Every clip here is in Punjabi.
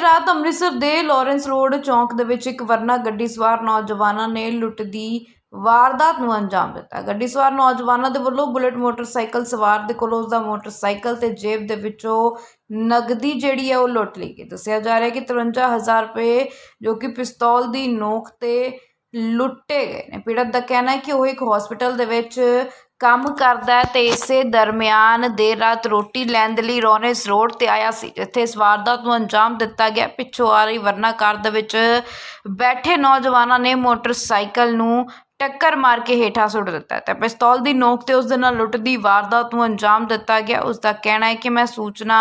ਰਾਤ ਅੰਮ੍ਰਿਤਸਰ ਦੇ ਲਾਰੈਂਸ ਰੋਡ ਚੌਂਕ ਦੇ ਵਿੱਚ ਇੱਕ ਵਰਨਾ ਗੱਡੀ ਸਵਾਰ ਨੌਜਵਾਨਾਂ ਨੇ ਲੁੱਟ ਦੀ ਵਾਰਦਾਤ ਨੂੰ ਅੰਜਾਮ ਦਿੱਤਾ। ਗੱਡੀ ਸਵਾਰ ਨੌਜਵਾਨਾਂ ਦੇ ਵੱਲੋਂ ਬੁਲਟ ਮੋਟਰਸਾਈਕਲ ਸਵਾਰ ਦੇ ਕੋਲੋਂ ਉਸਦਾ ਮੋਟਰਸਾਈਕਲ ਤੇ ਜੇਬ ਦੇ ਵਿੱਚੋਂ ਨਗਦੀ ਜਿਹੜੀ ਹੈ ਉਹ ਲੁੱਟ ਲਈ ਗਈ। ਦੱਸਿਆ ਜਾ ਰਿਹਾ ਹੈ ਕਿ 53000 ਰੁਪਏ ਜੋ ਕਿ ਪਿਸਤੌਲ ਦੀ ਨੋਕ ਤੇ ਲੁੱਟੇ ਗਏ ਨੇ। ਪੀੜਤ ਦਾ ਕਹਿਣਾ ਹੈ ਕਿ ਉਹ ਇੱਕ ਹਸਪੀਟਲ ਦੇ ਵਿੱਚ ਕੰਮ ਕਰਦਾ ਹੈ ਤੇ ਇਸੇ ਦਰਮਿਆਨ ਦੇਰ ਰਾਤ ਰੋਟੀ ਲੈਣ ਦੇ ਲਈ ਰੋਨੇਸ ਰੋਡ ਤੇ ਆਇਆ ਸੀ, ਜਿੱਥੇ ਇਸ ਵਾਰਦਾਤ ਨੂੰ ਅੰਜਾਮ ਦਿੱਤਾ ਗਿਆ। ਪਿੱਛੋਂ ਆ ਰਹੀ ਵਰਨਾ ਕਾਰ ਦੇ ਵਿੱਚ ਬੈਠੇ ਨੌਜਵਾਨਾਂ ਨੇ ਮੋਟਰਸਾਈਕਲ ਨੂੰ ਟੱਕਰ ਮਾਰ ਕੇ ਹੇਠਾਂ ਸੁੱਟ ਦਿੱਤਾ ਤੇ ਪਿਸਤੌਲ ਦੀ ਨੋਕ ਤੇ ਉਸ ਦੇ ਨਾਲ ਲੁੱਟ ਦੀ ਵਾਰਦਾਤ ਨੂੰ ਅੰਜਾਮ ਦਿੱਤਾ ਗਿਆ। ਉਸ ਦਾ ਕਹਿਣਾ ਹੈ ਕਿ ਮੈਂ ਸੂਚਨਾ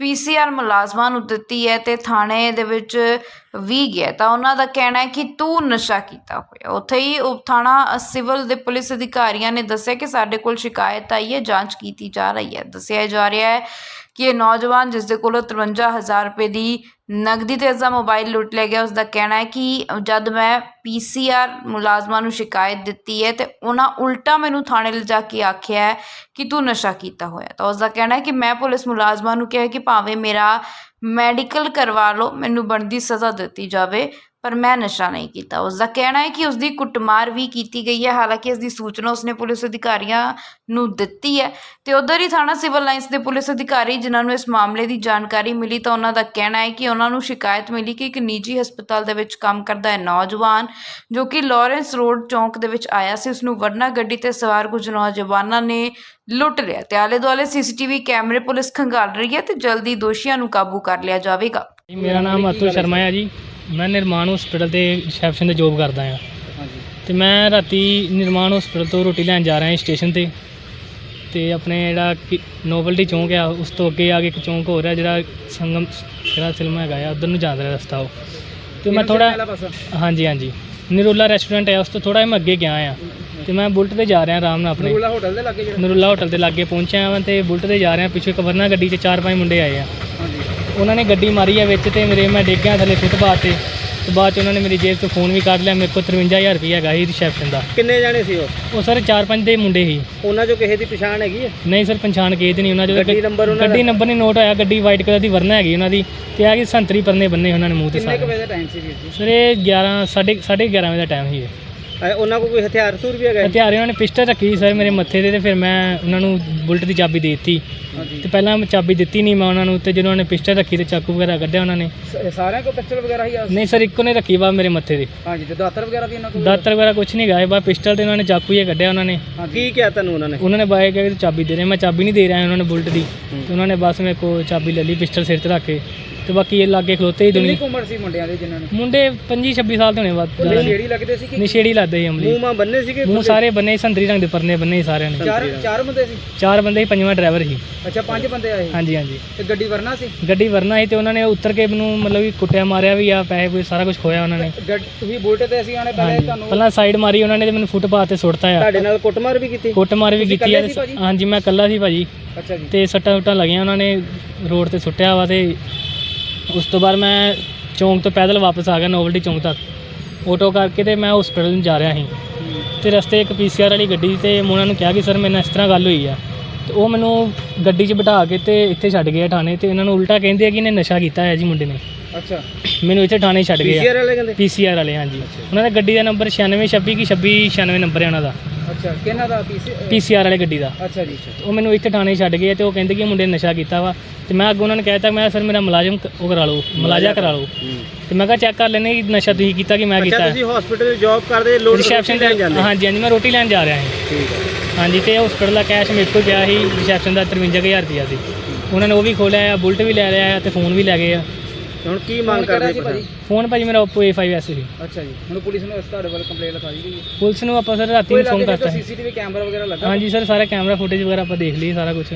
ਪੀਸੀਆਰ ਮੁਲਾਜ਼ਮਾਂ ਨੂੰ ਦਿੱਤੀ ਹੈ ਤੇ ਥਾਣੇ ਦੇ ਵਿੱਚ ਵੀ ਗਿਆ ਤਾਂ ਉਹਨਾਂ ਦਾ ਕਹਿਣਾ ਹੈ ਕਿ ਤੂੰ ਨਸ਼ਾ ਕੀਤਾ ਹੋਇਆ। ਉੱਥੇ ਹੀ ਉਪ ਥਾਣਾ ਸਿਵਲ ਦੇ ਪੁਲਿਸ ਅਧਿਕਾਰੀਆਂ ਨੇ ਦੱਸਿਆ ਕਿ ਸਾਡੇ ਕੋਲ ਸ਼ਿਕਾਇਤ ਆਈ ਹੈ, ਜਾਂਚ ਕੀਤੀ ਜਾ ਰਹੀ ਹੈ। ਦੱਸਿਆ ਜਾ ਰਿਹਾ ਹੈ ਕਿ ਇਹ ਨੌਜਵਾਨ ਜਿਸ ਦੇ ਕੋਲੋਂ 53000 ਰੁਪਏ ਦੀ ਨਗਦੀ ਤੇ ਉਸਦਾ ਮੋਬਾਈਲ ਲੁੱਟ ਲਿਆ ਗਿਆ ਉਸ ਦਾ ਕਹਿਣਾ ਹੈ ਕਿ ਜਦ ਮੈਂ ਪੀਸੀਆਰ ਮੁਲਾਜ਼ਮਾਂ ਨੂੰ ਸ਼ਿਕਾਇਤ ਦਿੱਤੀ ਹੈ ਤੇ ਉਹਨਾਂ ਉਲਟਾ ਮੈਨੂੰ ਥਾਣੇ ਲਿਜਾ ਕੇ ਆਖਿਆ ਹੈ ਕਿ ਤੂੰ ਨਸ਼ਾ ਕੀਤਾ ਹੋਇਆ ਤਾਂ ਉਸ ਦਾ ਕਹਿਣਾ ਹੈ ਕਿ ਮੈਂ ਪੁਲਿਸ ਮੁਲਾਜ਼ਮਾਂ ਨੂੰ ਕਿਹਾ ਕਿ ਭਾਵੇਂ ਮੇਰਾ ਮੈਡੀਕਲ ਕਰਵਾ ਲਓ ਮੈਨੂੰ ਬਣਦੀ ਸਜ਼ਾ ਦਿੱਤੀ ਜਾਵੇ। ਪਰ ਮੈਂ ਨਸ਼ਾ ਨਹੀਂ ਕੀਤਾ। ਉਸ ਦਾ ਕਹਿਣਾ ਹੈ ਕਿ ਉਸ ਦੀ ਕੁੱਟਮਾਰ ਵੀ ਕੀਤੀ ਗਈ ਹੈ। ਹਾਲਾਂਕਿ ਇਸ ਦੀ ਸੂਚਨਾ ਉਸਨੇ ਪੁਲਿਸ ਅਧਿਕਾਰੀਆਂ ਨੂੰ ਦਿੱਤੀ ਹੈ ਤੇ ਉਧਰ ਹੀ ਥਾਣਾ ਸਿਵਲ ਲਾਈਨਸ ਦੇ ਪੁਲਿਸ ਅਧਿਕਾਰੀ ਜਿਨ੍ਹਾਂ ਨੂੰ ਇਸ ਮਾਮਲੇ ਦੀ ਜਾਣਕਾਰੀ ਮਿਲੀ ਤਾਂ ਉਹਨਾਂ ਦਾ ਕਹਿਣਾ ਹੈ ਕਿ ਉਹਨਾਂ ਨੂੰ ਸ਼ਿਕਾਇਤ ਮਿਲੀ ਕਿ ਇੱਕ ਨਿੱਜੀ ਹਸਪਤਾਲ ਦੇ ਵਿੱਚ ਕੰਮ ਕਰਦਾ ਹੈ ਨੌਜਵਾਨ ਜੋ ਕਿ ਲਾਰੈਂਸ ਰੋਡ ਚੌਂਕ ਦੇ ਵਿੱਚ ਆਇਆ ਸੀ। ਉਸ ਨੂੰ ਵਰਨਾ ਗੱਡੀ ਤੇ ਸਵਾਰ ਕੁਝ ਨੌਜਵਾਨਾਂ ਨੇ ਲੁੱਟ ਲਿਆ। ਤੇ ਆਲੇ ਦੁਆਲੇ ਸੀਸੀਟੀਵੀ ਕੈਮਰੇ ਪੁਲਿਸ ਖੰਗਾਲ ਰਹੀ ਹੈ ਤੇ ਜਲਦੀ ਦੋਸ਼ੀਆਂ ਨੂੰ ਕਾਬੂ ਕਰ ਲਿਆ ਜਾਵੇਗਾ। ਮੇਰਾ ਨਾਮ ਅਤੁਲ ਸ਼ਰਮਾ ਹੈ ਜੀ। ਮੈਂ ਨਿਰਮਾਣ ਹਸਪੀਟਲ ਤੇ ਰਿਸੈਪਸ਼ਨ ਤੇ ਜੋਬ ਕਰਦਾ ਹਾਂ। ਹਾਂਜੀ। ਤੇ ਮੈਂ ਰਾਤੀ ਨਿਰਮਾਣ ਹਸਪੀਟਲ ਤੋਂ ਰੋਟੀ ਲੈਣ ਜਾ ਰਿਹਾ ਸਟੇਸ਼ਨ ਤੇ। ਤੇ ਆਪਣੇ ਜਿਹੜਾ ਨੋਵਲਟੀ ਚੌਂਕ ਆ ਉਸ ਤੋਂ ਅੱਗੇ ਆ ਕੇ ਇੱਕ ਚੌਂਕ ਹੋ ਰਿਹਾ ਜਿਹੜਾ ਸੰਗਮ ਜਿਹੜਾ ਫਿਲਮ ਹੈਗਾ ਆ ਉਧਰ ਨੂੰ ਜਾਂਦਾ ਰਿਹਾ ਰਸਤਾ ਉਹ। ਤੇ ਮੈਂ ਥੋੜਾ ਹਾਂਜੀ ਹਾਂਜੀ। ਨਿਰੋਲਾ ਰੈਸਟੋਰੈਂਟ ਹੈ ਉਸ ਤੋਂ ਥੋੜਾ ਮੈਂ ਅੱਗੇ ਗਿਆ ਆ ਤੇ ਮੈਂ ਬੁਲਟ ਤੇ ਜਾ ਰਿਹਾ ਆਰਾਮ ਨਾਲ ਆਪਣੇ। ਨੂਰਲਾ ਹੋਟਲ ਦੇ ਲੱਗੇ ਜਿਹੜਾ? ਨਿਰੋਲਾ ਹੋਟਲ ਦੇ ਲਾਗੇ ਪਹੁੰਚਿਆ ਹਾਂ ਤੇ ਬੁਲਟ ਤੇ ਜਾ ਰਿਹਾ ਪਿੱਛੇ ਇੱਕ ਵਰਨਾ ਗੱਡੀ 'ਚ ਚਾਰ ਪੰਜ ਮੁੰਡੇ ਆਏ ਆ। ਹਾਂਜੀ। ਉਹਨਾਂ ਨੇ ਗੱਡੀ ਮਾਰੀ ਆ ਵਿੱਚ ਤੇ ਮੇਰੇ ਮੈਂ ਡਿੱਗ ਗਿਆ ਥੱਲੇ ਫੁੱਟਪਾਥ ਤੇ। ਤੇ ਬਾਅਦ ਚ ਉਹਨਾਂ ਨੇ ਮੇਰੀ ਜੇਬ ਤੋਂ ਫੋਨ ਵੀ ਕੱਢ ਲਿਆ ਮੇਰੇ ਕੋਲ 53000 ਰੁਪਏ ਹੈਗਾ ਸੀ ਰਿਸੈਪਸ਼ਨ ਦਾ। ਕਿੰਨੇ ਜਾਣੇ ਸੀ ਉਹ? ਉਹ ਸਰ ਚਾਰ ਪੰਜ ਦੇ ਮੁੰਡੇ ਸੀ। ਉਹਨਾਂ ਚੋਂ ਕਿਸੇ ਦੀ ਪਛਾਣ ਹੈਗੀ ਹੈ ਨਹੀਂ ਸਰ ਪਛਾਣ ਕੇ ਤੇ ਨਹੀਂ ਉਹਨਾਂ ਜੋ ਗੱਡੀ ਨੰਬਰ ਉਹਨਾਂ ਗੱਡੀ ਦਾ ਨੰਬਰ ਨਹੀਂ ਨੋਟ ਹੋਇਆ ਗੱਡੀ ਵਾਈਟ ਕਲਰ ਦੀ ਵਰਨਾ ਹੈਗੀ ਉਹਨਾਂ ਦੀ ਤੇ ਆ ਕਿ ਸੰਤਰੀ ਪਰਨੇ ਬੰਨੇ ਉਹਨਾਂ ਨੇ ਮੂੰਹ ਤੇ ਕਿੰਨੇ ਕੁ ਸਾਰੇ। ਵਜੇ ਦਾ ਟਾਈਮ ਸੀ ਵੀਰ ਜੀ? ਸਰ ਇਹ 11 ਸਾਢੇ ਸਾਢੇ 11 ਵਜੇ ਦਾ ਟਾਈਮ ਸੀ ਇਹ। ਅਹ ਉਹਨਾਂ ਕੋਲ ਕੋਈ ਹਥਿਆਰ ਸੂਰ ਵੀ ਹੈਗਾ? ਹਥਿਆਰੇ ਉਹਨਾਂ ਨੇ ਪਿਸਟਲ ਰੱਖੀ ਸੀ ਸਰ ਮੇਰੇ ਮੱਥੇ ਤੇ ਤੇ ਫਿਰ ਮੈਂ ਉਹਨਾਂ ਨੂੰ ਬੁਲਟ ਦੀ ਚਾਬੀ ਦੇ ਦਿੱਤੀ। ਹਾਂਜੀ। ਤੇ ਪਹਿਲਾਂ ਮੈਂ ਚਾਬੀ ਦਿੱਤੀ ਨਹੀਂ ਮੈਂ ਉਹਨਾਂ ਨੂੰ ਤੇ ਜਦੋਂ ਉਹਨਾਂ ਨੇ ਪਿਸਟਲ ਰੱਖੀ ਤੇ ਚਾਕੂ ਵਗੈਰਾ ਕੱਢਿਆ ਉਹਨਾਂ ਨੇ। ਸ- ਸਾਰਿਆਂ ਕੋਲ ਪਿਸਟਲ ਵਗੈਰਾ ਹੀ ਆ? ਨਹੀਂ ਸਰ ਇੱਕੋ ਨੇ ਰੱਖੀ ਵਾ ਮੇਰੇ ਮੱਥੇ ਤੇ। ਹਾਂਜੀ ਤੇ ਦਾਤਰ ਵਗੈਰਾ ਵੀ ਇਹਨਾਂ ਕੋਲ? ਦਾਤਰ ਵਗੈਰਾ ਕੁਝ ਨਹੀਂ ਗਾਏ ਬਾ ਪਿਸਟਲ ਤੇ ਉਹਨਾਂ ਨੇ ਚਾਕੂ ਹੀ ਕੱਢਿਆ ਉਹਨਾਂ ਨੇ। ਕੀ ਕਿਹਾ ਤੁਹਾਨੂੰ ਉਹਨਾਂ ਨੇ? ਉਹਨਾਂ ਨੇ ਬਾਏ ਕਿ ਚਾਬੀ ਦੇ ਰਹੇ ਮੈਂ ਚਾਬੀ ਨਹੀਂ ਦੇ ਰਿਹਾ ਉਹਨਾਂ ਨੇ ਬੁਲਟ ਦੀ। ਤੇ ਉਹਨਾਂ ਨੇ ਬਸ ਮੇਰੇ ਕੋਲ ਚਾਬੀ ਲੈ ਲਈ ਪਿਸਟਲ ਸਿਰ ਤੇ ਰੱਖ ਕੇ। ਤੇ ਬਾਕੀ ਇਹ ਲਾਗੇ ਖਲੋਤੇ ਹੀ ਕਿੰਨੀ ਦੁਨੀ ਕੁ ਉਮਰ ਸੀ ਮੁੰਡਿਆਂ ਦੇ ਜਿਨ੍ਹਾਂ ਨੇ ਮੁੰਡੇ 25 26 ਸਾਲ ਦੇ ਹੋਣੇ ਉਹ ਨਸ਼ੇੜੀ ਲੱਗਦੇ ਸੀ ਕਿ ਨਸ਼ੇੜੀ ਲੱਗਦੇ ਸੀ ਅਮਲੀ। ਮੂੰਹ ਮਾਂ ਬੰਨੇ ਸੀਗੇ ਮੂੰਹ ਸਾਰੇ ਬੰਨੇ ਸੀ, ਸੰਤਰੀ ਰੰਗ ਦੇ ਪਰਨੇ ਬੰਨੇ ਸੀ ਸਾਰਿਆਂ ਨੇ। ਚਾਰ ਚਾਰ ਬੰਦੇ ਸੀ? ਚਾਰ ਬੰਦੇ ਸੀ ਪੰਜਵਾਂ ਡਰਾਈਵਰ ਸੀ। ਅੱਛਾ ਪੰਜ ਬੰਦੇ ਆਏ। ਹਾਂਜੀ ਹਾਂਜੀ। ਤੇ ਗੱਡੀ ਵਰਨਾ ਸੀ? ਗੱਡੀ ਵਰਨਾ ਸੀ ਤੇ ਉਹਨਾਂ ਨੇ ਉੱਤਰ ਕੇ ਮੈਨੂੰ ਮਤਲਬ ਕਿ ਕੁੱਟਿਆ ਮਾਰਿਆ ਵੀ ਆ ਪੈਸੇ ਕੋਈ ਸਾਰਾ ਕੁਝ ਖੋਇਆ ਉਹਨਾਂ ਨੇ। ਗੱਡ- ਤੁਸੀਂ ਬੁਲਟ ਤੇ ਅਸੀਂ ਆਣੇ ਪਹਿਲੇ ਹਾਂਜੀ। ਤੁਹਾਨੂੰ ਪਹਿਲਾਂ ਸਾਈਡ ਮਾਰੀ ਉਹਨਾਂ ਨੇ ਤੇ ਮੈਨੂੰ ਫੁੱਟਪਾਥ ਤੇ ਸੁੱਟਤਾ ਆ। ਤੁਹਾਡੇ ਨਾਲ ਕੁੱਟਮਾਰ ਵੀ ਕੀਤੀ? ਕੁੱਟ ਮਾਰ ਵੀ ਤੁਸੀਂ ਕੀਤੀ ਆ ਇਕੱਲੇ ਸੀ ਭਾਜੀ? ਹਾਂਜੀ ਮੈਂ ਇਕੱਲਾ ਸੀ ਭਾਜੀ। ਅੱਛਾ ਜੀ। ਤੇ ਸੱਟਾਂ ਸੁੱਟਾਂ ਲੱਗੀਆਂ ਉਹਨਾਂ ਨੇ ਰੋਡ ਤੇ ਸੁੱਟਿਆ ਵਾ ਤੇ ਉਸ ਤੋਂ ਬਾਅਦ ਮੈਂ ਚੌਂਕ ਤੋਂ ਪੈਦਲ ਵਾਪਸ ਆ ਗਿਆ ਨੋਵਲਟੀ ਚੌਂਕ ਤੱਕ। ਆਟੋ ਕਰਕੇ ਤੇ ਮੈਂ ਹਸਪੀਟਲ ਨੂੰ ਜਾ ਰਿਹਾ ਸੀ। ਤੇ ਰਸਤੇ ਇੱਕ ਪੀਸੀਆਰ ਵਾਲੀ ਗੱਡੀ ਤੇ ਮੈਂ ਉਹਨਾਂ ਨੂੰ ਕਿਹਾ ਕਿ ਸਰ ਮੇਰੇ ਨਾਲ ਇਸ ਤਰ੍ਹਾਂ ਗੱਲ ਹੋਈ ਆ। ਤੇ ਉਹ ਮੈਨੂੰ ਗੱਡੀ 'ਚ ਬਿਠਾ ਕੇ ਤੇ ਇੱਥੇ ਛੱਡ ਗਏ ਆ ਥਾਣੇ ਤੇ ਉਹਨਾਂ ਨੂੰ ਉਲਟਾ ਕਹਿੰਦੇ ਆ ਕਿ ਇਹਨੇ ਨਸ਼ਾ ਕੀਤਾ ਹੈ ਜੀ ਮੁੰਡੇ ਨੇ। ਅੱਛਾ। ਮੈਨੂੰ ਇੱਥੇ ਥਾਣੇ ਛੱਡ ਗਏ ਪੀਸੀਆਰ ਵਾਲੇ ਕਹਿੰਦੇ? ਪੀਸੀਆਰ ਵਾਲੇ ਹਾਂਜੀ। ਉਹਨਾਂ ਦਾ ਗੱਡੀ ਦਾ ਨੰਬਰ 9626 ਕੀ 2696 ਨੰਬਰ ਹੈ ਉਹਨਾਂ ਦਾ। ਅੱਛਾ ਕਿਹਨਾਂ ਦਾ ਪੀਸੀ ਪੀਸੀਆਰ ਵਾਲੇ ਗੱਡੀ ਦਾ। ਅੱਛਾ ਜੀ ਅੱਛਾ। ਉਹ ਮੈਨੂੰ ਇੱਥੇ ਥਾਣੇ ਛੱਡ ਗਏ ਤੇ ਉਹ ਕਹਿੰਦੇ ਕਿ ਇਹ ਮੁੰਡੇ ਨੇ ਨਸ਼ਾ ਕੀਤਾ ਵਾ। ਤੇ ਮੈਂ ਅੱਗੇ ਉਹਨਾਂ ਨੂੰ ਕਹਿਤਾ ਮੈਂ ਸਰ ਮੇਰਾ ਮੁਲਾਜ਼ਮ ਕ- ਉਹ ਕਰਾ ਲਓ ਮੁਲਾਜ਼ਾ ਕਰਾ ਲਓ। ਤੇ ਮੈਂ ਕਿਹਾ ਚੈੱਕ ਕਰ ਲੈਣੇ ਕਿ ਨਸ਼ਾ ਤੁਸੀਂ ਕੀਤਾ ਕਿ ਮੈਂ ਅੱਛਾ ਕੀਤਾ ਤੁਸੀਂ ਹਸਪੀਟਲ ਜੌਬ ਕਰਦੇ ਲੋਡ ਰਿਸੈਪਸ਼ਨ ਤੇ ਜਾਂਦੇ। ਹਾਂਜੀ ਹਾਂਜੀ ਮੈਂ ਰੋਟੀ ਲੈਣ ਜਾ ਰਿਹਾ ਸੀ ਠੀਕ ਹੈ। ਹਾਂਜੀ ਤੇ ਹਸਪੀਟਲ ਦਾ ਕੈਸ਼ ਮੇਰੇ ਕੋਲ ਪਿਆ ਸੀ ਰਿਸੈਪਸ਼ਨ ਦਾ 53000 ਰੁਪਇਆ ਸੀ। ਉਹਨਾਂ ਨੇ ਉਹ ਵੀ ਖੋਲਿਆ ਆ ਬੁਲਟ ਵੀ ਲੈ ਲਿਆ ਆ ਤੇ ਫੋਨ ਵੀ ਲੈ ਗਏ ਆ। ਤੇ ਹੁਣ ਕੀ ਮੰਗ ਕਰਦੇ ਸੀ ਭਾਜੀ? ਫੋਨ ਭਾਜੀ ਮੇਰਾ Oppo A5s ਸੀ। ਅੱਛਾ ਜੀ। ਹੁਣ ਪੁਲਿਸ ਨੂੰ ਇਸ ਤੁਹਾਡੇ ਵੱਲ ਕੰਪਲੇਂਟ ਲਿਖਾ ਦਿੱਤੀ ਗਈ ਹੈ। ਪੁਲਿਸ ਨੂੰ ਆਪਾਂ ਸਰ ਰਾਤੀ ਕੋਈ ਇਨਫੋਰਮ ਕਰਤਾ ਸੀ। ਸੀਸੀਟੀਵੀ ਕੈਮਰਾ ਵਗੈਰਾ ਲੱਗਾ? ਹਾਂਜੀ ਸਰ ਸਾਰਾ ਕੈਮਰਾ ਫੁਟੇਜ ਵਗੈਰਾ ਆਪਾਂ ਦੇਖ ਲਈ ਸਾਰਾ ਕੁਝ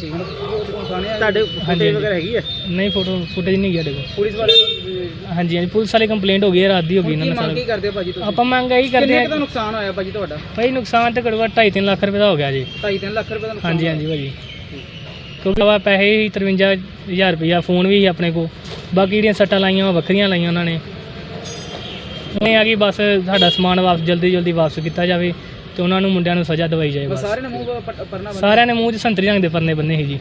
ਠੀਕ ਹੁਣ ਤੁਹਾਡੇ ਹਾਂਜੀ, ਫੁਟੇਜ ਵਗੈਰਾ ਹੈਗੀ ਹੈ? ਨਹੀਂ ਫੋਟੋ ਫੁਟੇਜ ਨਹੀਂ ਗਿਆ ਦੇਖੋ ਪੁਲਿਸ ਵਾਲੇ ਨੂੰ ਹਾਂਜੀ ਹਾਂਜੀ। ਪੁਲਿਸ ਵਾਲੀ ਕੰਪਲੇਂਟ ਹੋ ਗਈ ਹੈ ਰਾਤ ਦੀ ਹੋ ਗਈ ਹੁਣ ਇਹਨਾਂ ਕੀ ਨੇ ਮੰਗ ਕੀ ਸਾਰਾ। ਕਰਦੇ ਹੋ ਭਾਜੀ ਤੁਸੀਂ? ਆਪਾਂ ਮੰਗ ਇਹੀ ਕਰਦੇ ਕਿੰਨੇ ਕੁ ਦਾ ਨੁਕਸਾਨ ਹੋਇਆ ਭਾਜੀ ਤੁਹਾਡਾ? ਭਾਈ ਨੁਕਸਾਨ ਤੇ ਘੱਟੋ ਘੱਟ 2.5 ਲੱਖ ਰੁਪਏ ਦਾ ਹੋ ਗਿਆ ਜੀ। 2.5 ਲੱਖ ਰੁਪਏ ਦਾ ਨੁਕਸਾਨ ਹਾਂਜੀ ਹਾਂਜੀ ਭਾਜੀ। ਕਿਉਂਕਿ ਵਾ ਪੈਸੇ ਹੀ 53000 ਰੁਪਇਆ ਫੋਨ ਵੀ ਸੀ ਆਪਣੇ ਕੋ ਬਾਕੀ ਜਿਹੜੀਆਂ ਸੱਟਾਂ ਲਾਈਆਂ ਉਹ ਵੱਖਰੀਆਂ ਲਾਈਆਂ ਉਹਨਾਂ ਨੇ। ਇਹ ਆ ਕਿ ਬਸ ਸਾਡਾ ਸਮਾਨ ਵਾਪਸ ਜਲਦੀ ਜਲਦੀ ਵਾਪਸ ਕੀਤਾ ਜਾਵੇ ਤੇ ਉਹਨਾਂ ਨੂੰ ਮੁੰਡਿਆਂ ਨੂੰ ਸਜ਼ਾ ਦਵਾਈ ਜਾਏ ਬਸ। ਬਸ ਸਾਰੇ ਨੇ ਮੂੰਹ ਪਰਨਾ। ਸਾਰਿਆਂ ਨੇ ਮੂੰਹ 'ਚ ਸੰਤਰੀ ਰੰਗ ਦੇ ਪਰਨੇ ਬੰਨੇ ਸੀ ਜੀ।